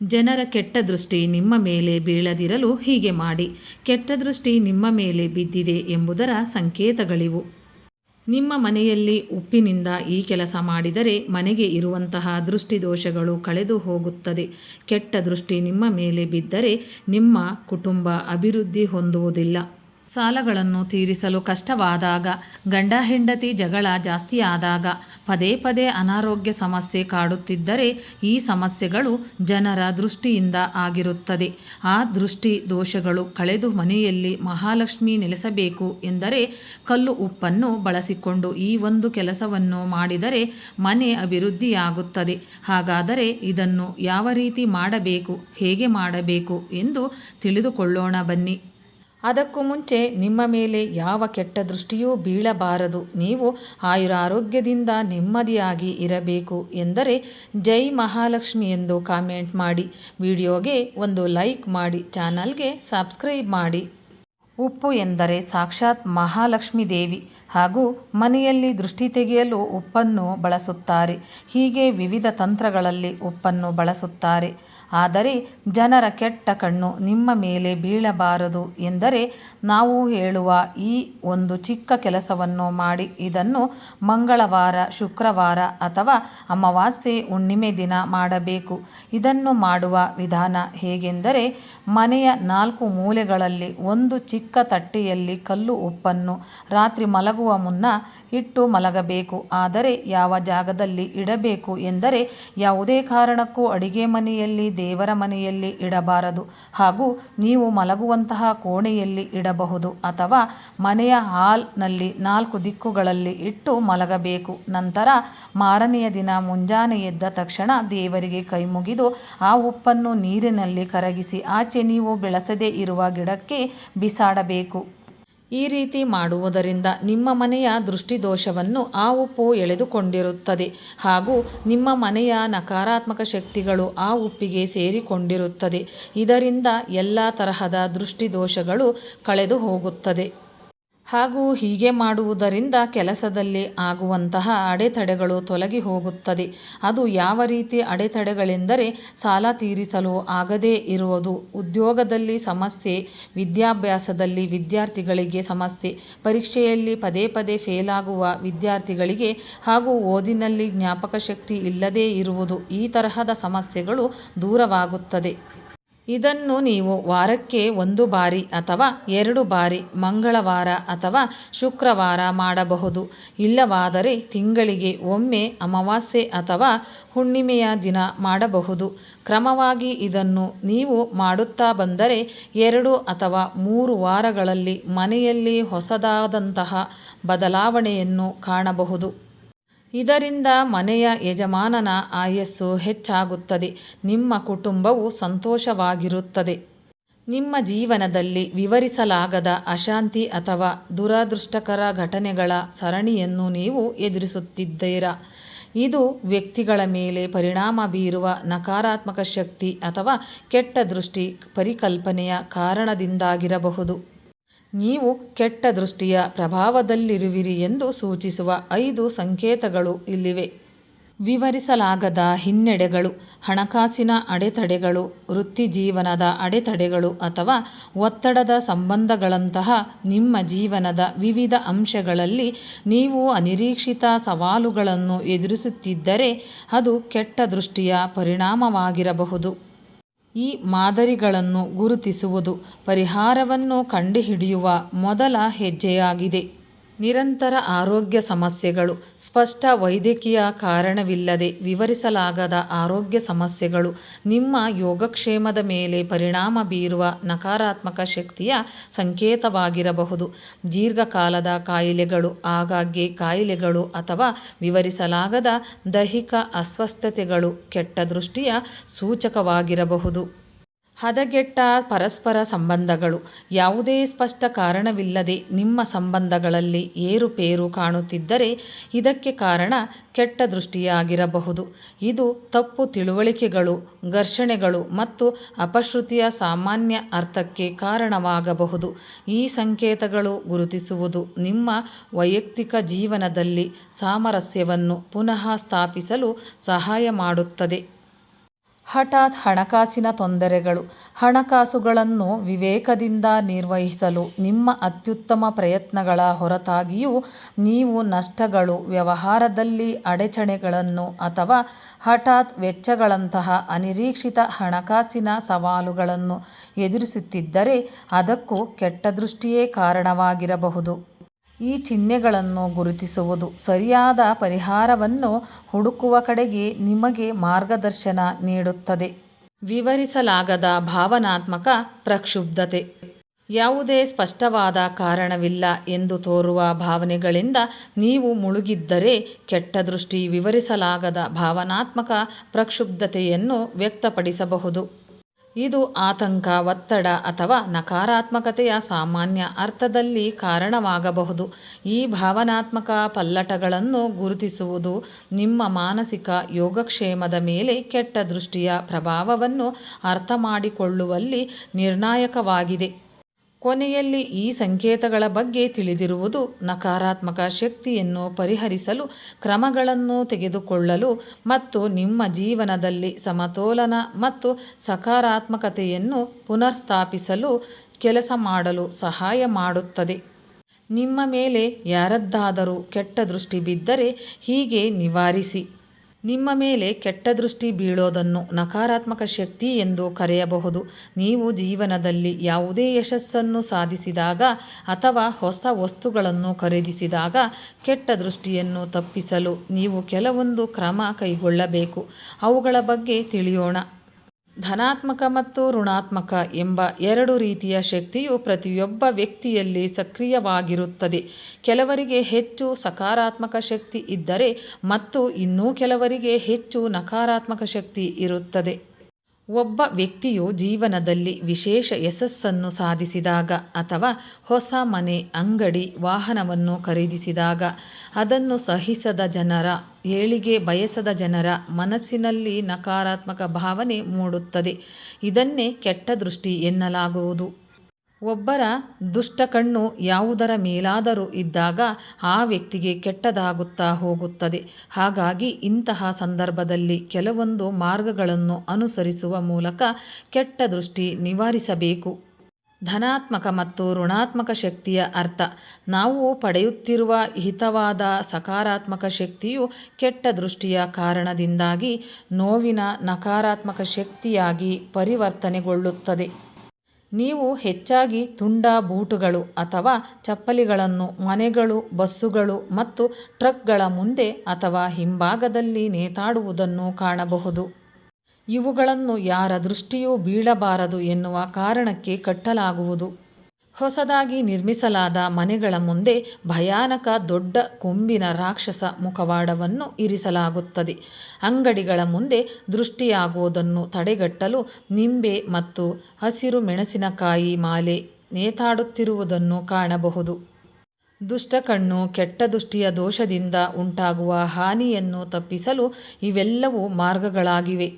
ಜನರ ಕೆಟ್ಟ ದೃಷ್ಟಿ ನಿಮ್ಮ ಮೇಲೆ ಬೀಳದಿರಲು ಹೀಗೆ ಮಾಡಿ. ಕೆಟ್ಟ ದೃಷ್ಟಿ ನಿಮ್ಮ ಮೇಲೆ ಬಿದ್ದಿದೆ ಎಂಬುದರ ಸಂಕೇತಗಳಿವು. ನಿಮ್ಮ ಮನೆಯಲ್ಲಿ ಉಪ್ಪಿನಿಂದ ಈ ಕೆಲಸ ಮಾಡಿದರೆ ಮನೆಗೆ ಇರುವಂತಹ ದೃಷ್ಟಿದೋಷಗಳು ಕಳೆದು ಹೋಗುತ್ತದೆ. ಕೆಟ್ಟ ದೃಷ್ಟಿ ನಿಮ್ಮ ಮೇಲೆ ಬಿದ್ದರೆ ನಿಮ್ಮ ಕುಟುಂಬ ಅಭಿವೃದ್ಧಿ ಹೊಂದುವುದಿಲ್ಲ. ಸಾಲಗಳನ್ನು ತೀರಿಸಲು ಕಷ್ಟವಾದಾಗ, ಗಂಡ ಹೆಂಡತಿ ಜಗಳ ಜಾಸ್ತಿಯಾದಾಗ ಪದೇ ಪದೇ ಅನಾರೋಗ್ಯ ಸಮಸ್ಯೆ ಕಾಡುತ್ತಿದ್ದರೆ ಈ ಸಮಸ್ಯೆಗಳು ಜನರ ದೃಷ್ಟಿಯಿಂದ ಆಗಿರುತ್ತದೆ. ಆ ದೃಷ್ಟಿ ದೋಷಗಳು ಕಳೆದು ಮನೆಯಲ್ಲಿ ಮಹಾಲಕ್ಷ್ಮಿ ನೆಲೆಸಬೇಕು ಎಂದರೆ ಕಲ್ಲು ಉಪ್ಪನ್ನು ಬಳಸಿಕೊಂಡು ಈ ಒಂದು ಕೆಲಸವನ್ನು ಮಾಡಿದರೆ ಮನೆ ಅಭಿವೃದ್ಧಿಯಾಗುತ್ತದೆ. ಹಾಗಾದರೆ ಇದನ್ನು ಯಾವ ರೀತಿ ಮಾಡಬೇಕು, ಹೇಗೆ ಮಾಡಬೇಕು ಎಂದು ತಿಳಿದುಕೊಳ್ಳೋಣ ಬನ್ನಿ. ಅದಕ್ಕೂ ಮುಂಚೆ ನಿಮ್ಮ ಮೇಲೆ ಯಾವ ಕೆಟ್ಟ ದೃಷ್ಟಿಯೂ ಬೀಳಬಾರದು. ನೀವು ಆಯುರಾರೋಗ್ಯದಿಂದ ನೆಮ್ಮದಿಯಾಗಿ ಇರಬೇಕು ಎಂದರೆ ಜೈ ಮಹಾಲಕ್ಷ್ಮಿ ಎಂದು ಕಾಮೆಂಟ್ ಮಾಡಿ. ವಿಡಿಯೋಗೆ ಒಂದು ಲೈಕ್ ಮಾಡಿ. ಚಾನಲ್ಗೆ ಸಬ್ಸ್ಕ್ರೈಬ್ ಮಾಡಿ. ಉಪ್ಪು ಎಂದರೆ ಸಾಕ್ಷಾತ್ ಮಹಾಲಕ್ಷ್ಮಿ ದೇವಿ ಹಾಗೂ ಮನೆಯಲ್ಲಿ ದೃಷ್ಟಿ ತೆಗೆಯಲು ಉಪ್ಪನ್ನು ಬಳಸುತ್ತಾರೆ. ಹೀಗೆ ವಿವಿಧ ತಂತ್ರಗಳಲ್ಲಿ ಉಪ್ಪನ್ನು ಬಳಸುತ್ತಾರೆ. ಆದರೆ ಜನರ ಕೆಟ್ಟ ಕಣ್ಣು ನಿಮ್ಮ ಮೇಲೆ ಬೀಳಬಾರದು ಎಂದರೆ ನಾವು ಹೇಳುವ ಈ ಒಂದು ಚಿಕ್ಕ ಕೆಲಸವನ್ನು ಮಾಡಿ ಇದನ್ನು ಮಂಗಳವಾರ, ಶುಕ್ರವಾರ ಅಥವಾ ಅಮಾವಾಸ್ಯೆ ಹುಣ್ಣಿಮೆ ದಿನ ಮಾಡಬೇಕು. ಇದನ್ನು ಮಾಡುವ ವಿಧಾನ ಹೇಗೆಂದರೆ ಮನೆಯ ನಾಲ್ಕು ಮೂಲೆಗಳಲ್ಲಿ ಒಂದು ಚಿಕ್ಕ ತಟ್ಟೆಯಲ್ಲಿ ಕಲ್ಲು ಉಪ್ಪನ್ನು ರಾತ್ರಿ ಮಲಗುವ ಮುನ್ನ ಇಟ್ಟು ಮಲಗಬೇಕು. ಆದರೆ ಯಾವ ಜಾಗದಲ್ಲಿ ಇಡಬೇಕು ಎಂದರೆ ಯಾವುದೇ ಕಾರಣಕ್ಕೂ ಅಡಿಗೆ ಮನೆಯಲ್ಲಿ ದೇವರ ಮನೆಯಲ್ಲಿ ಇಡಬಾರದು ಹಾಗೂ ನೀವು ಮಲಗುವಂತಹ ಕೋಣೆಯಲ್ಲಿ ಇಡಬಹುದು ಅಥವಾ ಮನೆಯ ಹಾಲ್ನಲ್ಲಿ ನಾಲ್ಕು ದಿಕ್ಕುಗಳಲ್ಲಿ ಇಟ್ಟು ಮಲಗಬೇಕು. ನಂತರ ಮಾರನೆಯ ದಿನ ಮುಂಜಾನೆ ಎದ್ದ ತಕ್ಷಣ ದೇವರಿಗೆ ಕೈಮುಗಿದು ಆ ಉಪ್ಪನ್ನು ನೀರಿನಲ್ಲಿ ಕರಗಿಸಿ, ಆಚೆ ನೀವು ಬೆಳೆಸದೇ ಇರುವ ಗಿಡಕ್ಕೆ ಬಿಸಾಡಬೇಕು. ಈ ರೀತಿ ಮಾಡುವುದರಿಂದ ನಿಮ್ಮ ಮನೆಯ ದೃಷ್ಟಿದೋಷವನ್ನು ಆ ಉಪ್ಪು ಎಳೆದುಕೊಂಡಿರುತ್ತದೆ ಹಾಗೂ ನಿಮ್ಮ ಮನೆಯ ನಕಾರಾತ್ಮಕ ಶಕ್ತಿಗಳು ಆ ಉಪ್ಪಿಗೆ ಸೇರಿಕೊಂಡಿರುತ್ತದೆ. ಇದರಿಂದ ಎಲ್ಲ ತರಹದ ದೃಷ್ಟಿದೋಷಗಳು ಕಳೆದು ಹೋಗುತ್ತದೆ ಹಾಗೂ ಹೀಗೆ ಮಾಡುವುದರಿಂದ ಕೆಲಸದಲ್ಲಿ ಆಗುವಂತಹ ಅಡೆತಡೆಗಳು ತೊಲಗಿ ಹೋಗುತ್ತದೆ. ಅದು ಯಾವ ರೀತಿ ಅಡೆತಡೆಗಳೆಂದರೆ ಸಾಲ ತೀರಿಸಲು ಆಗದೇ ಇರುವುದು. ಉದ್ಯೋಗದಲ್ಲಿ ಸಮಸ್ಯೆ, ವಿದ್ಯಾಭ್ಯಾಸದಲ್ಲಿ ವಿದ್ಯಾರ್ಥಿಗಳಿಗೆ ಸಮಸ್ಯೆ, ಪರೀಕ್ಷೆಯಲ್ಲಿ ಪದೇ ಪದೇ ಫೇಲಾಗುವ ವಿದ್ಯಾರ್ಥಿಗಳಿಗೆ ಹಾಗೂ ಓದಿನಲ್ಲಿ ಜ್ಞಾಪಕ ಶಕ್ತಿ ಇಲ್ಲದೇ ಇರುವುದು ಈ ತರಹದ ಸಮಸ್ಯೆಗಳು ದೂರವಾಗುತ್ತದೆ. ಇದನ್ನು ನೀವು ವಾರಕ್ಕೆ ಒಂದು ಬಾರಿ ಅಥವಾ ಎರಡು ಬಾರಿ, ಮಂಗಳವಾರ ಅಥವಾ ಶುಕ್ರವಾರ ಮಾಡಬಹುದು. ಇಲ್ಲವಾದರೆ ತಿಂಗಳಿಗೆ ಒಮ್ಮೆ ಅಮಾವಾಸ್ಯೆ ಅಥವಾ ಹುಣ್ಣಿಮೆಯ ದಿನ ಮಾಡಬಹುದು. ಕ್ರಮವಾಗಿ ಇದನ್ನು ನೀವು ಮಾಡುತ್ತಾ ಬಂದರೆ ಎರಡು ಅಥವಾ ಮೂರು ವಾರಗಳಲ್ಲಿ ಮನೆಯಲ್ಲಿ ಹೊಸದಾದಂತಹ ಬದಲಾವಣೆಯನ್ನು ಕಾಣಬಹುದು. ಇದರಿಂದ ಮನೆಯ ಯಜಮಾನನ ಆಯಸ್ಸು ಹೆಚ್ಚಾಗುತ್ತದೆ. ನಿಮ್ಮ ಕುಟುಂಬವು ಸಂತೋಷವಾಗಿರುತ್ತದೆ. ನಿಮ್ಮ ಜೀವನದಲ್ಲಿ ವಿವರಿಸಲಾಗದ ಅಶಾಂತಿ ಅಥವಾ ದುರದೃಷ್ಟಕರ ಘಟನೆಗಳ ಸರಣಿಯನ್ನು ನೀವು ಎದುರಿಸುತ್ತಿದ್ದೀರಾ? ಇದು ವ್ಯಕ್ತಿಗಳ ಮೇಲೆ ಪರಿಣಾಮ ಬೀರುವ ನಕಾರಾತ್ಮಕ ಶಕ್ತಿ ಅಥವಾ ಕೆಟ್ಟ ದೃಷ್ಟಿ ಪರಿಕಲ್ಪನೆಯ ಕಾರಣದಿಂದಾಗಿರಬಹುದು. ನೀವು ಕೆಟ್ಟ ದೃಷ್ಟಿಯ ಪ್ರಭಾವದಲ್ಲಿರುವಿರಿ ಎಂದು ಸೂಚಿಸುವ ಐದು ಸಂಕೇತಗಳು ಇಲ್ಲಿವೆ. ವಿವರಿಸಲಾಗದ ಹಿನ್ನಡೆಗಳು, ಹಣಕಾಸಿನ ಅಡೆತಡೆಗಳು ವೃತ್ತಿಜೀವನದ ಅಡೆತಡೆಗಳು ಅಥವಾ ಒತ್ತಡದ ಸಂಬಂಧಗಳಂತಹ ನಿಮ್ಮ ಜೀವನದ ವಿವಿಧ ಅಂಶಗಳಲ್ಲಿ ನೀವು ಅನಿರೀಕ್ಷಿತ ಸವಾಲುಗಳನ್ನು ಎದುರಿಸುತ್ತಿದ್ದರೆ ಅದು ಕೆಟ್ಟ ದೃಷ್ಟಿಯ ಪರಿಣಾಮವಾಗಿರಬಹುದು. ಈ ಮಾದರಿಗಳನ್ನು ಗುರುತಿಸುವುದು ಪರಿಹಾರವನ್ನು ಕಂಡುಹಿಡಿಯುವ ಮೊದಲ ಹೆಜ್ಜೆಯಾಗಿದೆ. ನಿರಂತರ ಆರೋಗ್ಯ ಸಮಸ್ಯೆಗಳು. ಸ್ಪಷ್ಟ ವೈದ್ಯಕೀಯ ಕಾರಣವಿಲ್ಲದೆ ವಿವರಿಸಲಾಗದ ಆರೋಗ್ಯ ಸಮಸ್ಯೆಗಳು. ನಿಮ್ಮ ಯೋಗಕ್ಷೇಮದ ಮೇಲೆ ಪರಿಣಾಮ ಬೀರುವ ನಕಾರಾತ್ಮಕ ಶಕ್ತಿಯ ಸಂಕೇತವಾಗಿರಬಹುದು. ದೀರ್ಘಕಾಲದ ಕಾಯಿಲೆಗಳು, ಆಗಾಗ್ಗೆ ಕಾಯಿಲೆಗಳು ಅಥವಾ ವಿವರಿಸಲಾಗದ ದೈಹಿಕ ಅಸ್ವಸ್ಥತೆಗಳು ಕೆಟ್ಟ ದೃಷ್ಟಿಯ ಸೂಚಕವಾಗಿರಬಹುದು. ಹದಗೆಟ್ಟ ಪರಸ್ಪರ ಸಂಬಂಧಗಳು. ಯಾವುದೇ ಸ್ಪಷ್ಟ ಕಾರಣವಿಲ್ಲದೆ ನಿಮ್ಮ ಸಂಬಂಧಗಳಲ್ಲಿ ಏರುಪೇರು ಕಾಣುತ್ತಿದ್ದರೆ ಇದಕ್ಕೆ ಕಾರಣ ಕೆಟ್ಟ ದೃಷ್ಟಿಯಾಗಿರಬಹುದು. ಇದು ತಪ್ಪು ತಿಳುವಳಿಕೆಗಳು, ಘರ್ಷಣೆಗಳು ಮತ್ತು ಅಪಶ್ರುತಿಯ ಸಾಮಾನ್ಯ ಅರ್ಥಕ್ಕೆ ಕಾರಣವಾಗಬಹುದು. ಈ ಸಂಕೇತಗಳು ಗುರುತಿಸುವುದು ನಿಮ್ಮ ವೈಯಕ್ತಿಕ ಜೀವನದಲ್ಲಿ ಸಾಮರಸ್ಯವನ್ನು ಪುನಃ ಸ್ಥಾಪಿಸಲು ಸಹಾಯ ಮಾಡುತ್ತದೆ. ಹಠಾತ್ ಹಣಕಾಸಿನ ತೊಂದರೆಗಳು. ಹಣಕಾಸುಗಳನ್ನು ವಿವೇಕದಿಂದ ನಿರ್ವಹಿಸಲು ನಿಮ್ಮ ಅತ್ಯುತ್ತಮ ಪ್ರಯತ್ನಗಳ ಹೊರತಾಗಿಯೂ ನೀವು ನಷ್ಟಗಳು, ವ್ಯವಹಾರದಲ್ಲಿ ಅಡಚಣೆಗಳನ್ನು ಅಥವಾ ಹಠಾತ್ ವೆಚ್ಚಗಳಂತಹ ಅನಿರೀಕ್ಷಿತ ಹಣಕಾಸಿನ ಸವಾಲುಗಳನ್ನು ಎದುರಿಸುತ್ತಿದ್ದರೆ ಅದಕ್ಕೂ ಕೆಟ್ಟ ದೃಷ್ಟಿಯೇ ಕಾರಣವಾಗಿರಬಹುದು. ಈ ಚಿಹ್ನೆಗಳನ್ನು ಗುರುತಿಸುವುದು ಸರಿಯಾದ ಪರಿಹಾರವನ್ನು ಹುಡುಕುವ ಕಡೆಗೆ ನಿಮಗೆ ಮಾರ್ಗದರ್ಶನ ನೀಡುತ್ತದೆ. ವಿವರಿಸಲಾಗದ ಭಾವನಾತ್ಮಕ ಪ್ರಕ್ಷುಬ್ಧತೆ. ಯಾವುದೇ ಸ್ಪಷ್ಟವಾದ ಕಾರಣವಿಲ್ಲ ಎಂದು ತೋರುವ ಭಾವನೆಗಳಿಂದ ನೀವು ಮುಳುಗಿದ್ದರೆ ಕೆಟ್ಟ ದೃಷ್ಟಿ ವಿವರಿಸಲಾಗದ ಭಾವನಾತ್ಮಕ ಪ್ರಕ್ಷುಬ್ಧತೆಯನ್ನು ವ್ಯಕ್ತಪಡಿಸಬಹುದು. ಇದು ಆತಂಕ, ಒತ್ತಡ ಅಥವಾ ನಕಾರಾತ್ಮಕತೆಯ ಸಾಮಾನ್ಯ ಅರ್ಥದಲ್ಲಿ ಕಾರಣವಾಗಬಹುದು. ಈ ಭಾವನಾತ್ಮಕ ಪಲ್ಲಟಗಳನ್ನು ಗುರುತಿಸುವುದು ನಿಮ್ಮ ಮಾನಸಿಕ ಯೋಗಕ್ಷೇಮದ ಮೇಲೆ ಕೆಟ್ಟ ದೃಷ್ಟಿಯ ಪ್ರಭಾವವನ್ನು ಅರ್ಥಮಾಡಿಕೊಳ್ಳುವಲ್ಲಿ ನಿರ್ಣಾಯಕವಾಗಿದೆ. ಕೊನೆಯಲ್ಲಿ ಈ ಸಂಕೇತಗಳ ಬಗ್ಗೆ ತಿಳಿದಿರುವುದು ನಕಾರಾತ್ಮಕ ಶಕ್ತಿಯನ್ನು ಪರಿಹರಿಸಲು, ಕ್ರಮಗಳನ್ನು ತೆಗೆದುಕೊಳ್ಳಲು ಮತ್ತು ನಿಮ್ಮ ಜೀವನದಲ್ಲಿ ಸಮತೋಲನ ಮತ್ತು ಸಕಾರಾತ್ಮಕತೆಯನ್ನು ಪುನರ್ಸ್ಥಾಪಿಸಲು ಕೆಲಸ ಮಾಡಲು ಸಹಾಯ ಮಾಡುತ್ತದೆ. ನಿಮ್ಮ ಮೇಲೆ ಯಾರದ್ದಾದರೂ ಕೆಟ್ಟ ದೃಷ್ಟಿ ಬಿದ್ದರೆ ಹೀಗೆ ನಿವಾರಿಸಿ. ನಿಮ್ಮ ಮೇಲೆ ಕೆಟ್ಟ ದೃಷ್ಟಿ ಬೀಳೋದನ್ನು ನಕಾರಾತ್ಮಕ ಶಕ್ತಿ ಎಂದು ಕರೆಯಬಹುದು. ನೀವು ಜೀವನದಲ್ಲಿ ಯಾವುದೇ ಯಶಸ್ಸನ್ನು ಸಾಧಿಸಿದಾಗ ಅಥವಾ ಹೊಸ ವಸ್ತುಗಳನ್ನು ಖರೀದಿಸಿದಾಗ ಕೆಟ್ಟ ದೃಷ್ಟಿಯನ್ನು ತಪ್ಪಿಸಲು ನೀವು ಕೆಲವೊಂದು ಕ್ರಮ ಕೈಗೊಳ್ಳಬೇಕು. ಅವುಗಳ ಬಗ್ಗೆ ತಿಳಿಯೋಣ. ಧನಾತ್ಮಕ ಮತ್ತು ಋಣಾತ್ಮಕ ಎಂಬ ಎರಡು ರೀತಿಯ ಶಕ್ತಿಯು ಪ್ರತಿಯೊಬ್ಬ ವ್ಯಕ್ತಿಯಲ್ಲಿ ಸಕ್ರಿಯವಾಗಿರುತ್ತದೆ. ಕೆಲವರಿಗೆ ಹೆಚ್ಚು ಸಕಾರಾತ್ಮಕ ಶಕ್ತಿ ಇದ್ದರೆ ಮತ್ತು ಇನ್ನೂ ಕೆಲವರಿಗೆ ಹೆಚ್ಚು ನಕಾರಾತ್ಮಕ ಶಕ್ತಿ ಇರುತ್ತದೆ. ಒಬ್ಬ ವ್ಯಕ್ತಿಯು ಜೀವನದಲ್ಲಿ ವಿಶೇಷ ಯಶಸ್ಸನ್ನು ಸಾಧಿಸಿದಾಗ ಅಥವಾ ಹೊಸ ಮನೆ, ಅಂಗಡಿ, ವಾಹನವನ್ನು ಖರೀದಿಸಿದಾಗ ಅದನ್ನು ಸಹಿಸದ ಜನರ, ಏಳಿಗೆ ಬಯಸದ ಜನರ ಮನಸ್ಸಿನಲ್ಲಿ ನಕಾರಾತ್ಮಕ ಭಾವನೆ ಮೂಡುತ್ತದೆ. ಇದನ್ನೇ ಕೆಟ್ಟ ದೃಷ್ಟಿ ಎನ್ನಲಾಗುವುದು. ಒಬ್ಬರ ದುಷ್ಟ ಕಣ್ಣು ಯಾವುದರ ಮೇಲಾದರೂ ಇದ್ದಾಗ ಆ ವ್ಯಕ್ತಿಗೆ ಕೆಟ್ಟದಾಗುತ್ತಾ ಹೋಗುತ್ತದೆ. ಹಾಗಾಗಿ ಇಂತಹ ಸಂದರ್ಭದಲ್ಲಿ ಕೆಲವೊಂದು ಮಾರ್ಗಗಳನ್ನು ಅನುಸರಿಸುವ ಮೂಲಕ ಕೆಟ್ಟ ದೃಷ್ಟಿ ನಿವಾರಿಸಬೇಕು. ಧನಾತ್ಮಕ ಮತ್ತು ಋಣಾತ್ಮಕ ಶಕ್ತಿಯ ಅರ್ಥ. ನಾವು ಪಡೆಯುತ್ತಿರುವ ಹಿತವಾದ ಸಕಾರಾತ್ಮಕ ಶಕ್ತಿಯು ಕೆಟ್ಟ ದೃಷ್ಟಿಯ ಕಾರಣದಿಂದಾಗಿ ನೋವಿನ ನಕಾರಾತ್ಮಕ ಶಕ್ತಿಯಾಗಿ ಪರಿವರ್ತನೆಗೊಳ್ಳುತ್ತದೆ. ನೀವು ಹೆಚ್ಚಾಗಿ ತುಂಡ ಬೂಟುಗಳು ಅಥವಾ ಚಪ್ಪಲಿಗಳನ್ನು ಮನೆಗಳು, ಬಸ್ಸುಗಳು ಮತ್ತು ಟ್ರಕ್ಗಳ ಮುಂದೆ ಅಥವಾ ಹಿಂಭಾಗದಲ್ಲಿ ನೇತಾಡುವುದನ್ನು ಕಾಣಬಹುದು. ಇವುಗಳನ್ನು ಯಾರ ದೃಷ್ಟಿಯೂ ಬೀಳಬಾರದು ಎನ್ನುವ ಕಾರಣಕ್ಕೆ ಕಟ್ಟಲಾಗುವುದು. ಹೊಸದಾಗಿ ನಿರ್ಮಿಸಲಾದ ಮನೆಗಳ ಮುಂದೆ ಭಯಾನಕ ದೊಡ್ಡ ಕೊಂಬಿನ ರಾಕ್ಷಸ ಮುಖವಾಡವನ್ನು ಇರಿಸಲಾಗುತ್ತದೆ. ಅಂಗಡಿಗಳ ಮುಂದೆ ದೃಷ್ಟಿಯಾಗುವುದನ್ನು ತಡೆಗಟ್ಟಲು ನಿಂಬೆ ಮತ್ತು ಹಸಿರು ಮೆಣಸಿನಕಾಯಿ ಮಾಲೆ ನೇತಾಡುತ್ತಿರುವುದನ್ನು ಕಾಣಬಹುದು. ದುಷ್ಟಕಣ್ಣು ಕೆಟ್ಟ ದೃಷ್ಟಿಯ ದೋಷದಿಂದ ಉಂಟಾಗುವ ಹಾನಿಯನ್ನು ತಪ್ಪಿಸಲು ಇವೆಲ್ಲವೂ ಮಾರ್ಗಗಳಾಗಿವೆ.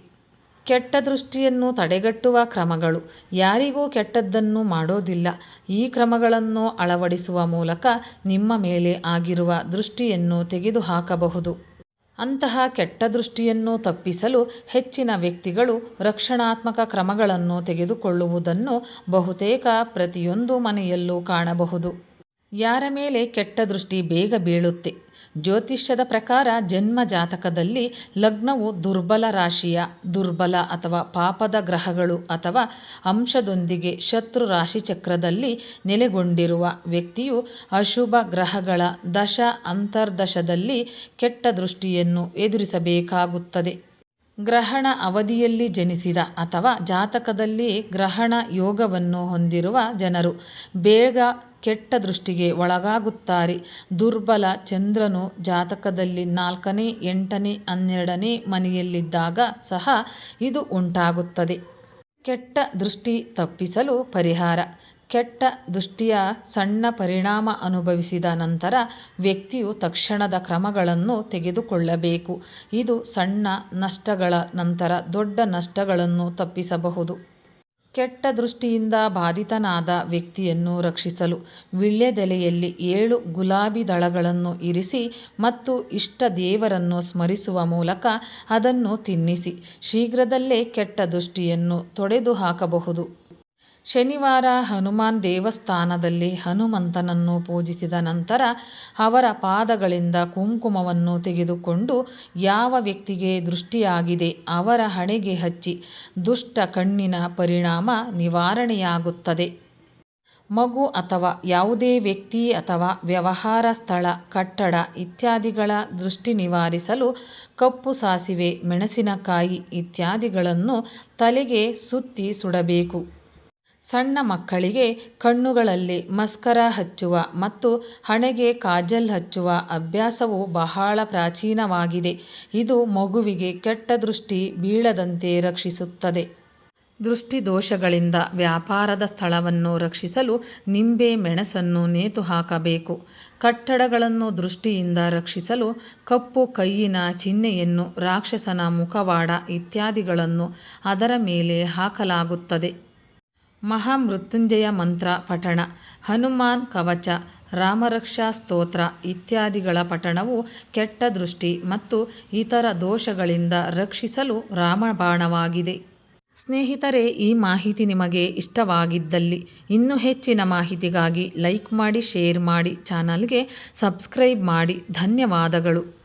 ಕೆಟ್ಟ ದೃಷ್ಟಿಯನ್ನು ತಡೆಗಟ್ಟುವ ಕ್ರಮಗಳು. ಯಾರಿಗೂ ಕೆಟ್ಟದ್ದನ್ನು ಮಾಡೋದಿಲ್ಲ. ಈ ಕ್ರಮಗಳನ್ನು ಅಳವಡಿಸುವ ಮೂಲಕ ನಿಮ್ಮ ಮೇಲೆ ಆಗಿರುವ ದೃಷ್ಟಿಯನ್ನು ತೆಗೆದುಹಾಕಬಹುದು. ಅಂತಹ ಕೆಟ್ಟ ದೃಷ್ಟಿಯನ್ನು ತಪ್ಪಿಸಲು ಹೆಚ್ಚಿನ ವ್ಯಕ್ತಿಗಳು ರಕ್ಷಣಾತ್ಮಕ ಕ್ರಮಗಳನ್ನು ತೆಗೆದುಕೊಳ್ಳುವುದನ್ನು ಬಹುತೇಕ ಪ್ರತಿಯೊಂದು ಮನೆಯಲ್ಲೂ ಕಾಣಬಹುದು. ಯಾರ ಮೇಲೆ ಕೆಟ್ಟ ದೃಷ್ಟಿ ಬೇಗ ಬೀಳುತ್ತೆ. ಜ್ಯೋತಿಷ್ಯದ ಪ್ರಕಾರ ಜನ್ಮ ಜಾತಕದಲ್ಲಿ ಲಗ್ನವು ದುರ್ಬಲ ರಾಶಿಯ, ದುರ್ಬಲ ಅಥವಾ ಪಾಪದ ಗ್ರಹಗಳು ಅಥವಾ ಅಂಶದೊಂದಿಗೆ ಶತ್ರು ರಾಶಿಚಕ್ರದಲ್ಲಿ ನೆಲೆಗೊಂಡಿರುವ ವ್ಯಕ್ತಿಯು ಅಶುಭ ಗ್ರಹಗಳ ದಶ ಅಂತರ್ದಶದಲ್ಲಿ ಕೆಟ್ಟ ದೃಷ್ಟಿಯನ್ನು ಎದುರಿಸಬೇಕಾಗುತ್ತದೆ. ಗ್ರಹಣ ಅವಧಿಯಲ್ಲಿ ಜನಿಸಿದ ಅಥವಾ ಜಾತಕದಲ್ಲಿ ಗ್ರಹಣ ಯೋಗವನ್ನು ಹೊಂದಿರುವ ಜನರು ಬೇಗ ಕೆಟ್ಟ ದೃಷ್ಟಿಗೆ ಒಳಗಾಗುತ್ತಾರೆ. ದುರ್ಬಲ ಚಂದ್ರನು ಜಾತಕದಲ್ಲಿ ನಾಲ್ಕನೇ, ಎಂಟನೇ, ಹನ್ನೆರಡನೇ ಮನೆಯಲ್ಲಿದ್ದಾಗ ಸಹ ಇದು ಉಂಟಾಗುತ್ತದೆ. ಕೆಟ್ಟ ದೃಷ್ಟಿ ತಪ್ಪಿಸಲು ಪರಿಹಾರ. ಕೆಟ್ಟ ದೃಷ್ಟಿಯ ಸಣ್ಣ ಪರಿಣಾಮ ಅನುಭವಿಸಿದ ನಂತರ ವ್ಯಕ್ತಿಯು ತಕ್ಷಣದ ಕ್ರಮಗಳನ್ನು ತೆಗೆದುಕೊಳ್ಳಬೇಕು. ಇದು ಸಣ್ಣ ನಷ್ಟಗಳ ನಂತರ ದೊಡ್ಡ ನಷ್ಟಗಳನ್ನು ತಪ್ಪಿಸಬಹುದು. ಕೆಟ್ಟ ದೃಷ್ಟಿಯಿಂದ ಬಾಧಿತನಾದ ವ್ಯಕ್ತಿಯನ್ನು ರಕ್ಷಿಸಲು ವಿಳ್ಯದೆಲೆಯಲ್ಲಿ ಏಳು ಗುಲಾಬಿ ದಳಗಳನ್ನು ಇರಿಸಿ ಮತ್ತು ಇಷ್ಟ ದೇವರನ್ನು ಸ್ಮರಿಸುವ ಮೂಲಕ ಅದನ್ನು ತಿನ್ನಿಸಿ. ಶೀಘ್ರದಲ್ಲೇ ಕೆಟ್ಟ ದೃಷ್ಟಿಯನ್ನು ತೊಡೆದುಹಾಕಬಹುದು. ಶನಿವಾರ ಹನುಮಾನ್ ದೇವಸ್ಥಾನದಲ್ಲಿ ಹನುಮಂತನನ್ನು ಪೂಜಿಸಿದ ನಂತರ ಅವರ ಪಾದಗಳಿಂದ ಕುಂಕುಮವನ್ನು ತೆಗೆದುಕೊಂಡು ಯಾವ ವ್ಯಕ್ತಿಗೆ ದೃಷ್ಟಿಯಾಗಿದೆ ಅವರ ಹಣೆಗೆ ಹಚ್ಚಿ ದುಷ್ಟ ಕಣ್ಣಿನ ಪರಿಣಾಮ ನಿವಾರಣೆಯಾಗುತ್ತದೆ. ಮಗು ಅಥವಾ ಯಾವುದೇ ವ್ಯಕ್ತಿ ಅಥವಾ ವ್ಯವಹಾರ ಸ್ಥಳ, ಕಟ್ಟಡ ಇತ್ಯಾದಿಗಳ ದೃಷ್ಟಿ ನಿವಾರಿಸಲು ಕಪ್ಪು ಸಾಸಿವೆ, ಮೆಣಸಿನಕಾಯಿ ಇತ್ಯಾದಿಗಳನ್ನು ತಲೆಗೆ ಸುತ್ತಿ ಸುಡಬೇಕು. ಸಣ್ಣ ಮಕ್ಕಳಿಗೆ ಕಣ್ಣುಗಳಲ್ಲಿ ಮಸ್ಕರ ಹಚ್ಚುವ ಮತ್ತು ಹಣೆಗೆ ಕಾಜಲ್ ಹಚ್ಚುವ ಅಭ್ಯಾಸವು ಬಹಳ ಪ್ರಾಚೀನವಾಗಿದೆ. ಇದು ಮಗುವಿಗೆ ಕೆಟ್ಟ ದೃಷ್ಟಿ ಬೀಳದಂತೆ ರಕ್ಷಿಸುತ್ತದೆ. ದೃಷ್ಟಿದೋಷಗಳಿಂದ ವ್ಯಾಪಾರದ ಸ್ಥಳವನ್ನು ರಕ್ಷಿಸಲು ನಿಂಬೆ ಮೆಣಸನ್ನು ನೇತು ಹಾಕಬೇಕು. ಕಟ್ಟಡಗಳನ್ನು ದೃಷ್ಟಿಯಿಂದ ರಕ್ಷಿಸಲು ಕಪ್ಪು ಕೈಯಿನ ಚಿಹ್ನೆಯನ್ನು ರಾಕ್ಷಸನ ಮುಖವಾಡ ಇತ್ಯಾದಿಗಳನ್ನು ಅದರ ಮೇಲೆ ಹಾಕಲಾಗುತ್ತದೆ. ಮಹಾಮೃತ್ಯುಂಜಯ ಮಂತ್ರ ಪಠಣ, ಹನುಮಾನ್ ಕವಚ, ರಾಮರಕ್ಷಾ ಸ್ತೋತ್ರ ಇತ್ಯಾದಿಗಳ ಪಠಣವು ಕೆಟ್ಟ ದೃಷ್ಟಿ ಮತ್ತು ಇತರ ದೋಷಗಳಿಂದ ರಕ್ಷಿಸಲು ರಾಮಬಾಣವಾಗಿದೆ. ಸ್ನೇಹಿತರೆ, ಈ ಮಾಹಿತಿ ನಿಮಗೆ ಇಷ್ಟವಾಗಿದ್ದಲ್ಲಿ ಇನ್ನೂ ಹೆಚ್ಚಿನ ಮಾಹಿತಿಗಾಗಿ ಲೈಕ್ ಮಾಡಿ, ಶೇರ್ ಮಾಡಿ, ಚಾನಲ್ಗೆ ಸಬ್ಸ್ಕ್ರೈಬ್ ಮಾಡಿ. ಧನ್ಯವಾದಗಳು.